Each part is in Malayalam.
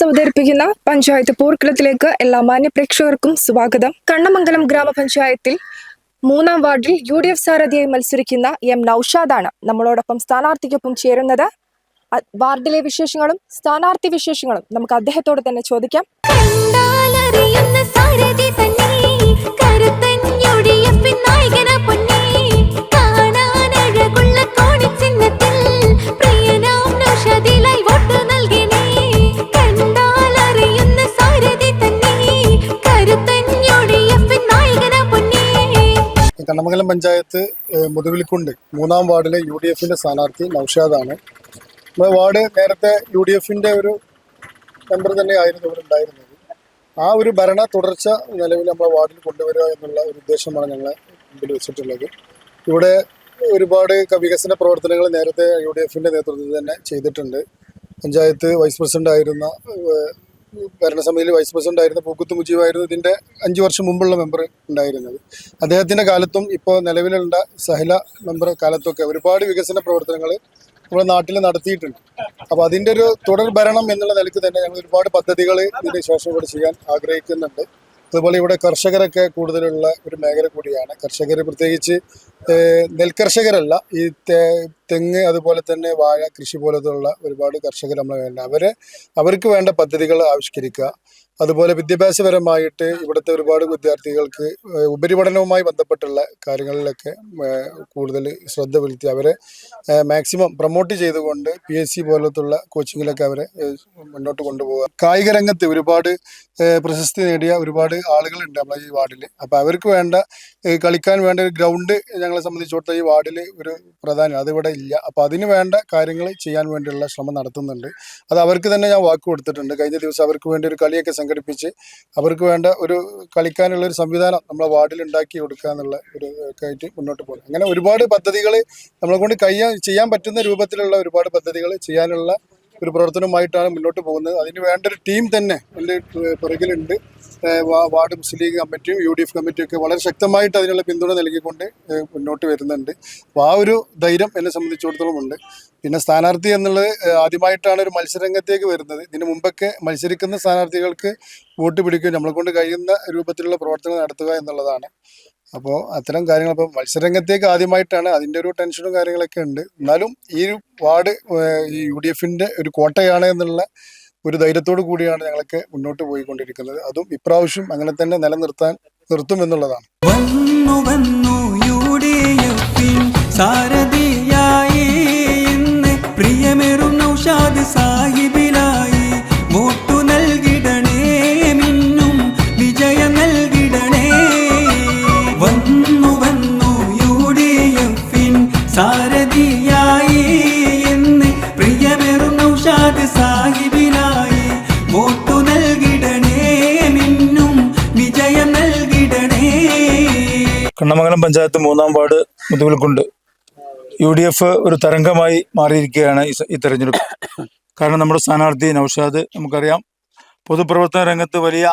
ന്യൂസ് അവതരിപ്പിക്കുന്ന പഞ്ചായത്ത് പോർക്കുളത്തിലേക്ക് എല്ലാ മാന്യപ്രേക്ഷകർക്കും സ്വാഗതം. കണ്ണമംഗലം ഗ്രാമപഞ്ചായത്തിൽ മൂന്നാം വാർഡിൽ യു ഡി എഫ് സാരഥിയായി മത്സരിക്കുന്ന എം നൌഷാദാണ് നമ്മളോടൊപ്പം സ്ഥാനാർത്ഥിക്കൊപ്പം ചേരുന്നത്. വാർഡിലെ വിശേഷങ്ങളും സ്ഥാനാർത്ഥി വിശേഷങ്ങളും നമുക്ക് അദ്ദേഹത്തോട് തന്നെ ചോദിക്കാം. കണ്ണമംഗലം പഞ്ചായത്ത് മുതുവിൽക്കുണ്ട്. മൂന്നാം വാർഡിലെ യു ഡി എഫിന്റെ സ്ഥാനാർത്ഥി നൌഷാദാണ്. നമ്മുടെ വാർഡ് നേരത്തെ യു ഡി എഫിന്റെ ഒരു മെമ്പർ തന്നെ ആയിരുന്നു ഇവിടെ ഉണ്ടായിരുന്നത്. ആ ഒരു ഭരണ തുടർച്ച നിലവിൽ നമ്മളെ വാർഡിൽ കൊണ്ടുവരിക എന്നുള്ള ഒരു ഉദ്ദേശമാണ് ഞങ്ങൾ മുമ്പിൽ വെച്ചിട്ടുള്ളത്. ഇവിടെ ഒരുപാട് വികസന പ്രവർത്തനങ്ങൾ നേരത്തെ യു ഡി എഫിന്റെ നേതൃത്വത്തിൽ തന്നെ ചെയ്തിട്ടുണ്ട്. പഞ്ചായത്ത് വൈസ് പ്രസിഡന്റ് ആയിരുന്ന ഭരണസമിതിയിൽ വൈസ് പ്രസിഡന്റ് ആയിരുന്ന പൂക്കുത്ത് മുജീബായിരുന്നു ഇതിന്റെ അഞ്ചു വർഷം മുമ്പുള്ള മെമ്പർ ഉണ്ടായിരുന്നത്. അദ്ദേഹത്തിന്റെ കാലത്തും ഇപ്പോൾ നിലവിലുള്ള സഹല മെമ്പർ കാലത്തൊക്കെ ഒരുപാട് വികസന പ്രവർത്തനങ്ങൾ നമ്മുടെ നാട്ടിൽ നടത്തിയിട്ടുണ്ട്. അപ്പോൾ അതിന്റെ ഒരു തുടർ ഭരണം എന്നുള്ള നിലയ്ക്ക് തന്നെ ഞങ്ങൾ ഒരുപാട് പദ്ധതികൾ ഇതിന് ശേഷം ഇവിടെ ചെയ്യാൻ ആഗ്രഹിക്കുന്നുണ്ട്. അതുപോലെ ഇവിടെ കർഷകരൊക്കെ കൂടുതലുള്ള ഒരു മേഖല കൂടിയാണ്. കർഷകർ പ്രത്യേകിച്ച് നെൽകർഷകരല്ല. ഈ തെങ്ങ് അതുപോലെ തന്നെ വാഴ കൃഷി പോലത്തുള്ള ഒരുപാട് കർഷകർ നമ്മൾ വേണ്ട. അവരെ അവർക്ക് വേണ്ട പദ്ധതികൾ ആവിഷ്കരിക്കുക. അതുപോലെ വിദ്യാഭ്യാസപരമായിട്ട് ഇവിടുത്തെ ഒരുപാട് വിദ്യാർത്ഥികൾക്ക് ഉപരിപഠനവുമായി ബന്ധപ്പെട്ടുള്ള കാര്യങ്ങളിലൊക്കെ കൂടുതൽ ശ്രദ്ധ പുലർത്തി അവരെ മാക്സിമം പ്രൊമോട്ട് ചെയ്തുകൊണ്ട് പി എസ് സി പോലത്തുള്ള കോച്ചിങ്ങിലൊക്കെ അവരെ മുന്നോട്ട് കൊണ്ടുപോകുക കായിക രംഗത്ത് ഒരുപാട് പ്രശസ്തി നേടിയ ഒരുപാട് ആളുകളുണ്ട് നമ്മളെ ഈ വാർഡിൽ അപ്പോൾ അവർക്ക് വേണ്ട കളിക്കാൻ വേണ്ട ഒരു ഗ്രൗണ്ട് ഞങ്ങളെ സംബന്ധിച്ചിടത്തോളം ഈ വാർഡിൽ ഒരു പ്രധാനം അതിവിടെ ഇല്ല. അപ്പോൾ അതിന് വേണ്ട കാര്യങ്ങൾ ചെയ്യാൻ വേണ്ടിയുള്ള ശ്രമം നടത്തുന്നുണ്ട്. അത് അവർക്ക് തന്നെ ഞാൻ വാക്ക് കൊടുത്തിട്ടുണ്ട്. കഴിഞ്ഞ ദിവസം അവർക്ക് വേണ്ടി ഒരു കളിയൊക്കെ സംഘടിപ്പിച്ച് അവർക്ക് വേണ്ട ഒരു കളിക്കാനുള്ള ഒരു സംവിധാനം നമ്മളെ വാർഡിൽ ഉണ്ടാക്കി കൊടുക്കുക എന്നുള്ള ഒരു ആയിട്ട് മുന്നോട്ട് പോകും അങ്ങനെ ഒരുപാട് പദ്ധതികൾ നമ്മളെ കൊണ്ട് കയ്യാൻ ചെയ്യാൻ പറ്റുന്ന രൂപത്തിലുള്ള ഒരുപാട് പദ്ധതികൾ ചെയ്യാനുള്ള ഒരു പ്രവർത്തനവുമായിട്ടാണ് മുന്നോട്ട് പോകുന്നത്. അതിന് വേണ്ട ഒരു ടീം തന്നെ എന്റെ പുറകിലുണ്ട്. വാർഡ് മുസ്ലിം ലീഗ് കമ്മിറ്റിയും യു ഡി എഫ് കമ്മിറ്റിയും ഒക്കെ വളരെ ശക്തമായിട്ട് അതിനുള്ള പിന്തുണ നൽകിക്കൊണ്ട് മുന്നോട്ട് വരുന്നുണ്ട്. അപ്പോൾ ആ ഒരു ധൈര്യം എന്നെ സംബന്ധിച്ചിടത്തോളം ഉണ്ട്. പിന്നെ സ്ഥാനാർത്ഥി എന്നുള്ളത് ആദ്യമായിട്ടാണ് ഒരു മത്സരരംഗത്തേക്ക് വരുന്നത്. ഇതിനു മുമ്പൊക്കെ മത്സരിക്കുന്ന സ്ഥാനാർത്ഥികൾക്ക് വോട്ട് പിടിക്കുകയും നമ്മളെ കൊണ്ട് കഴിയുന്ന രൂപത്തിലുള്ള പ്രവർത്തനം നടത്തുക എന്നുള്ളതാണ്. അപ്പോൾ അത്തരം കാര്യങ്ങൾ ഇപ്പോൾ മത്സരരംഗത്തേക്ക് ആദ്യമായിട്ടാണ് അതിന്റെ ഒരു ടെൻഷനും കാര്യങ്ങളൊക്കെ ഉണ്ട്. എന്നാലും ഈ വാർഡ് ഈ യു ഡി എഫിന്റെ ഒരു കോട്ടയാണ് എന്നുള്ള ഒരു ധൈര്യത്തോടു കൂടിയാണ് ഞങ്ങളൊക്കെ മുന്നോട്ട് പോയിക്കൊണ്ടിരിക്കുന്നത്. അതും ഇപ്രാവശ്യം അങ്ങനെ തന്നെ നിലനിർത്താൻ നിർത്തും എന്നുള്ളതാണ്. സാരഥിയായി പ്രിയമേറും നൗഷാദ് സാഹിബിലായി കണ്ണമംഗലം പഞ്ചായത്ത് മൂന്നാം വാർഡ് മുതുകിൽക്കുണ്ട്. യു ഡി എഫ് ഒരു തരംഗമായി മാറിയിരിക്കുകയാണ് ഈ തെരഞ്ഞെടുപ്പ്. കാരണം നമ്മുടെ സ്ഥാനാർത്ഥി നൌഷാദ് നമുക്കറിയാം പൊതുപ്രവർത്തന രംഗത്ത് വലിയ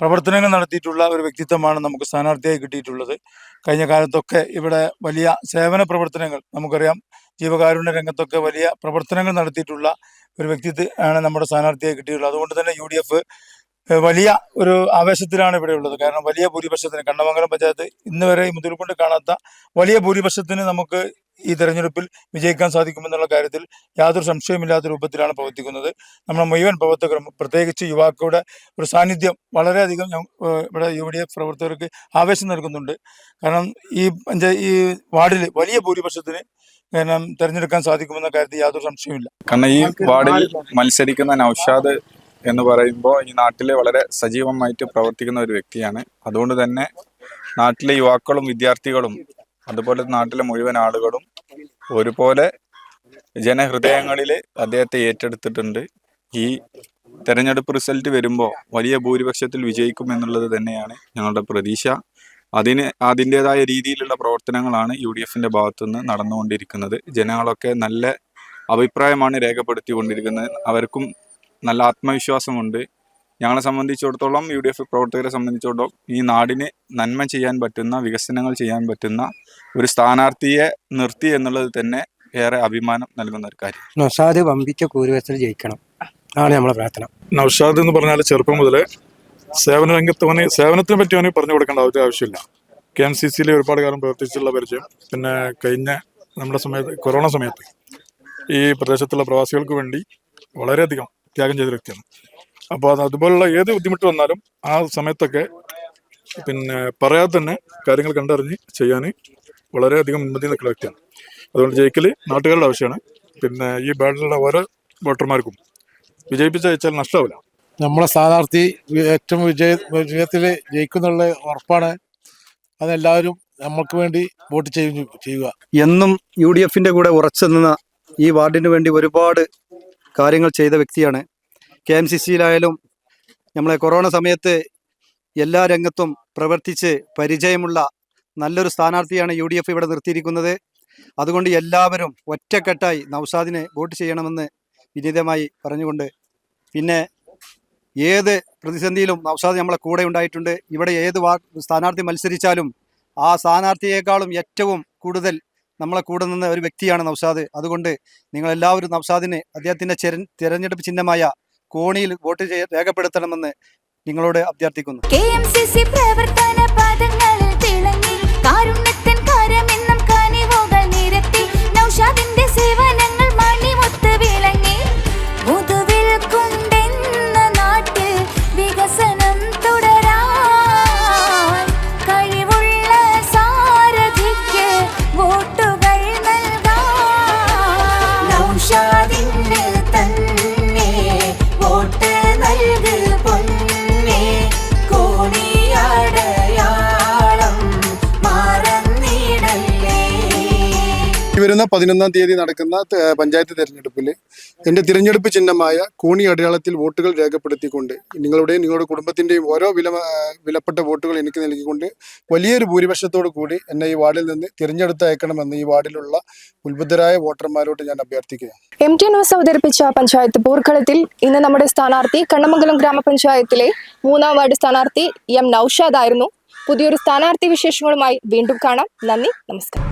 പ്രവർത്തനങ്ങൾ നടത്തിയിട്ടുള്ള ഒരു വ്യക്തിത്വമാണ് നമുക്ക് സ്ഥാനാർത്ഥിയായി കിട്ടിയിട്ടുള്ളത്. കഴിഞ്ഞ കാലത്തൊക്കെ ഇവിടെ വലിയ സേവന പ്രവർത്തനങ്ങൾ നമുക്കറിയാം ജീവകാരുണ്യ രംഗത്തൊക്കെ വലിയ പ്രവർത്തനങ്ങൾ നടത്തിയിട്ടുള്ള ഒരു വ്യക്തിത്വ ആണ് നമ്മുടെ സ്ഥാനാർത്ഥിയായി കിട്ടിയിട്ടുള്ളത്. അതുകൊണ്ട് തന്നെ യു ഡി എഫ് വലിയ ഒരു ആവേശത്തിലാണ് ഇവിടെ ഉള്ളത്. കാരണം വലിയ ഭൂരിപക്ഷത്തിന് കണ്ണമംഗലം പഞ്ചായത്ത് ഇന്ന് വരെ മുതൽക്കൊണ്ട് കാണാത്ത വലിയ ഭൂരിപക്ഷത്തിന് നമുക്ക് ഈ തെരഞ്ഞെടുപ്പിൽ വിജയിക്കാൻ സാധിക്കുമെന്നുള്ള കാര്യത്തിൽ യാതൊരു സംശയമില്ലാത്ത രൂപത്തിലാണ് പ്രവർത്തിക്കുന്നത്. നമ്മുടെ മുഴുവൻ പ്രവർത്തകരും പ്രത്യേകിച്ച് യുവാക്കളുടെ ഒരു സാന്നിധ്യം വളരെയധികം ഇവിടെ യു ഡി എഫ് പ്രവർത്തകർക്ക് ആവേശം നൽകുന്നുണ്ട്. കാരണം ഈ പഞ്ചായ ഈ വാർഡിൽ വലിയ ഭൂരിപക്ഷത്തിന് കാരണം തെരഞ്ഞെടുക്കാൻ സാധിക്കുമെന്ന കാര്യത്തിൽ യാതൊരു സംശയമില്ല കാരണം ഈ വാർഡിൽ മത്സരിക്കുന്ന നൌഷാദ് എന്ന് പറയുമ്പോൾ ഈ നാട്ടിലെ വളരെ സജീവമായിട്ട് പ്രവർത്തിക്കുന്ന ഒരു വ്യക്തിയാണ്. അതുകൊണ്ട് തന്നെ നാട്ടിലെ യുവാക്കളും വിദ്യാർത്ഥികളും അതുപോലെ നാട്ടിലെ മുഴുവൻ ആളുകളും ഒരുപോലെ ജനഹൃദയങ്ങളിൽ അദ്ദേഹത്തെ ഏറ്റെടുത്തിട്ടുണ്ട്. ഈ തെരഞ്ഞെടുപ്പ് റിസൾട്ട് വരുമ്പോൾ വലിയ ഭൂരിപക്ഷത്തിൽ വിജയിക്കും എന്നുള്ളത് തന്നെയാണ് ഞങ്ങളുടെ പ്രതീക്ഷ. അതിന് അതിന്റെതായ രീതിയിലുള്ള പ്രവർത്തനങ്ങളാണ് യു ഡി എഫിന്റെ ഭാഗത്തുനിന്ന് നടന്നുകൊണ്ടിരിക്കുന്നത്. ജനങ്ങളൊക്കെ നല്ല അഭിപ്രായമാണ് രേഖപ്പെടുത്തിക്കൊണ്ടിരിക്കുന്നത്. അവർക്കും നല്ല ആത്മവിശ്വാസമുണ്ട്. ഞങ്ങളെ സംബന്ധിച്ചിടത്തോളം യു ഡി എഫ് പ്രവർത്തകരെ സംബന്ധിച്ചിടത്തോളം ഈ നാടിന് നന്മ ചെയ്യാൻ പറ്റുന്ന വികസനങ്ങൾ ചെയ്യാൻ പറ്റുന്ന ഒരു സ്ഥാനാർത്ഥിയെ നിർത്തി എന്നുള്ളത് തന്നെ ഏറെ അഭിമാനം നൽകുന്ന ഒരു കാര്യം. നൗഷാദ് വമ്പിച്ച ഭൂരിപക്ഷത്തിൽ ജയിക്കണം. ആണ് നമ്മളെ പ്രാർത്ഥന. നൗഷാദ് എന്ന് പറഞ്ഞാൽ ചെറുപ്പം മുതലേ സേവന രംഗത്ത് അവന് സേവനത്തിനെ പറ്റി അവന് പറഞ്ഞു കൊടുക്കേണ്ട ആവശ്യമില്ല. കെ എം സി സിയിൽ ഒരുപാട് കാലം പ്രവർത്തിച്ചുള്ള പരിചയം. പിന്നെ കഴിഞ്ഞ നമ്മുടെ സമയത്ത് കൊറോണ സമയത്ത് ഈ പ്രദേശത്തുള്ള പ്രവാസികൾക്ക് വേണ്ടി വളരെയധികം ത്യാഗം ചെയ്ത വ്യക്തിയാണ്. അപ്പോൾ അത് അതുപോലുള്ള ഏത് ബുദ്ധിമുട്ട് വന്നാലും ആ സമയത്തൊക്കെ പിന്നെ പറയാതെ തന്നെ കാര്യങ്ങൾ കണ്ടറിഞ്ഞ് ചെയ്യാൻ വളരെയധികം മുൻപന്തി നിൽക്കുന്ന വ്യക്തിയാണ്. അതുകൊണ്ട് ജയിക്കൽ നാട്ടുകാരുടെ ആവശ്യമാണ്. പിന്നെ ഈ ബാഡിലുള്ള ഓരോ വോട്ടർമാർക്കും വിജയിപ്പിച്ച് അയച്ചാൽ നഷ്ടമാവില്ല. നമ്മളെ സ്ഥാനാർത്ഥി ഏറ്റവും വിജയ വിജയത്തിൽ ജയിക്കുന്നുള്ള ഉറപ്പാണ്. അതെല്ലാവരും നമ്മൾക്ക് വേണ്ടി വോട്ട് ചെയ്യും ചെയ്യുക. എന്നും യു ഡി എഫിന്റെ കൂടെ ഉറച്ചു നിന്ന ഈ വാർഡിന് വേണ്ടി ഒരുപാട് കാര്യങ്ങൾ ചെയ്ത വ്യക്തിയാണ്. കെ എം സി സിയിലായാലും നമ്മളെ കൊറോണ സമയത്ത് എല്ലാ രംഗത്തും പ്രവർത്തിച്ച് പരിചയമുള്ള നല്ലൊരു സ്ഥാനാർത്ഥിയാണ് യു ഡി എഫ് ഇവിടെ നിർത്തിയിരിക്കുന്നത്. അതുകൊണ്ട് എല്ലാവരും ഒറ്റക്കെട്ടായി നൗസാദിനെ വോട്ട് ചെയ്യണമെന്ന് വിനീതമായി പറഞ്ഞുകൊണ്ട് പിന്നെ ഏത് പ്രതിസന്ധിയിലും നൗഷാദ് നമ്മളെ കൂടെ ഉണ്ടായിട്ടുണ്ട്. ഇവിടെ ഏത് സ്ഥാനാർത്ഥി മത്സരിച്ചാലും ആ സ്ഥാനാർത്ഥിയേക്കാളും ഏറ്റവും കൂടുതൽ നമ്മളെ കൂടെ നിന്ന ഒരു വ്യക്തിയാണ് നൗഷാദ്. അതുകൊണ്ട് നിങ്ങളെല്ലാവരും എല്ലാവരും അദ്ദേഹത്തിന്റെ തിരഞ്ഞെടുപ്പ് ചിഹ്നമായ കോണിയിൽ വോട്ട് രേഖപ്പെടുത്തണമെന്ന് നിങ്ങളോട് അഭ്യർത്ഥിക്കുന്നു. പ്രവർത്തന തിളങ്ങി കാരുണ്യത്തിൻ കാരമെന്നും കനിവുകൾ നിരത്തി വരുന്ന പതിനൊന്നാം തീയതി നടക്കുന്ന പഞ്ചായത്ത് തെരഞ്ഞെടുപ്പിൽ എന്റെ തിരഞ്ഞെടുപ്പ് ചിഹ്നമായ കൂണി അടയാളത്തിൽ വോട്ടുകൾ രേഖപ്പെടുത്തിക്കൊണ്ട് നിങ്ങളുടെയും നിങ്ങളുടെ കുടുംബത്തിന്റെയും ഓരോ വില വിലപ്പെട്ട വോട്ടുകൾ എനിക്ക് നൽകിക്കൊണ്ട് വലിയൊരു ഭൂരിപക്ഷത്തോടു കൂടി എന്നെ ഈ വാർഡിൽ നിന്ന് തിരഞ്ഞെടുത്ത് അയക്കണമെന്ന് ഈ വാർഡിലുള്ള ഉത്ബുദ്ധരായ വോട്ടർമാരോട് ഞാൻ അഭ്യർത്ഥിക്കുകയാണ് എം ടി ന്യൂസ് അവതരിപ്പിച്ച പഞ്ചായത്ത് പോർക്കളത്തിൽ ഇന്ന് നമ്മുടെ സ്ഥാനാർത്ഥി കണ്ണമംഗലം ഗ്രാമപഞ്ചായത്തിലെ മൂന്നാം വാർഡ് സ്ഥാനാർത്ഥി എം നൌഷാദ് ആയിരുന്നു. പുതിയൊരു സ്ഥാനാർത്ഥി വിശേഷങ്ങളുമായി വീണ്ടും കാണാം. നന്ദി നമസ്കാരം.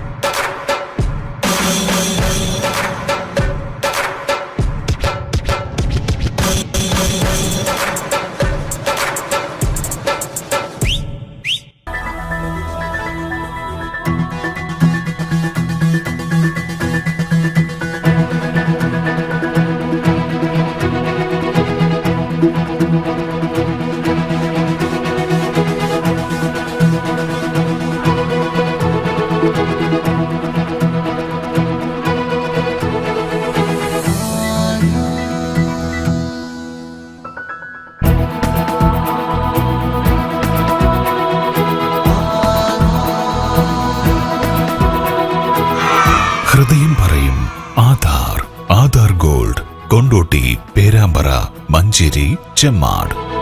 ആധാർ പേരാമ്പറ മഞ്ചേരി ചെമ്മാട്.